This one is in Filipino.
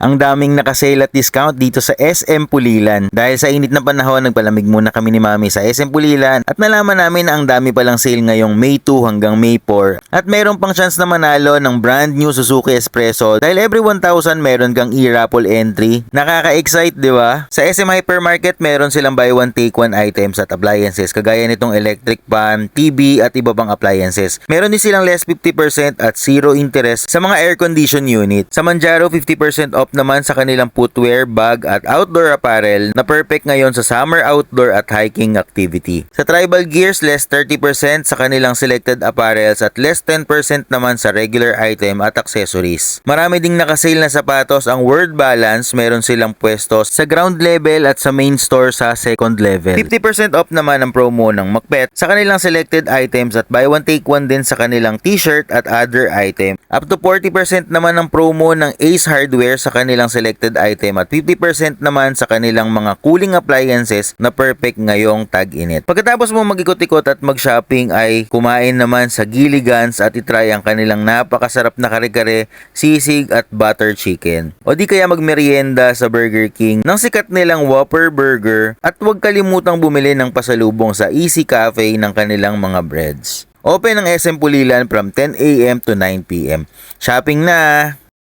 Ang daming nakasale at discount dito sa SM Pulilan. Dahil sa init ng panahon, nagpalamig muna kami ni Mami sa SM Pulilan at nalaman namin na ang dami palang sale ngayong May 2 hanggang May 4. At meron pang chance na manalo ng brand new Suzuki Espresso dahil every 1,000 meron kang e-raffle entry. Nakaka-excite, di ba? Sa SM Hypermarket, meron silang buy one take one items at appliances kagaya nitong electric pan, TV at iba pang appliances. Meron din silang less 50% at zero interest sa mga air condition unit. Sa Manjaro, 50% off naman sa kanilang footwear, bag at outdoor apparel na perfect ngayon sa summer outdoor at hiking activity. Sa Tribal Gears, less 30% sa kanilang selected apparels at less 10% naman sa regular item at accessories. Marami ding nakasale na sapatos ang Word Balance, meron silang pwesto sa ground level at sa main store sa second level. 50% off naman ang promo ng Macbeth sa kanilang selected items at buy one take one din sa kanilang t-shirt at other item. Up to 40% naman ang promo ng Ace Hardware sa kanilang selected item at 50% naman sa kanilang mga cooling appliances na perfect ngayong tag-init. Pagkatapos mo mag-ikot-ikot at mag-shopping ay kumain naman sa Gilligan's at itry ang kanilang napakasarap na kare-kare, sisig at butter chicken. O di kaya magmerienda sa Burger King ng sikat nilang Whopper Burger at huwag kalimutang bumili ng pasalubong sa Easy Cafe ng kanilang mga breads. Open ang SM Pulilan from 10am to 9pm. Shopping na!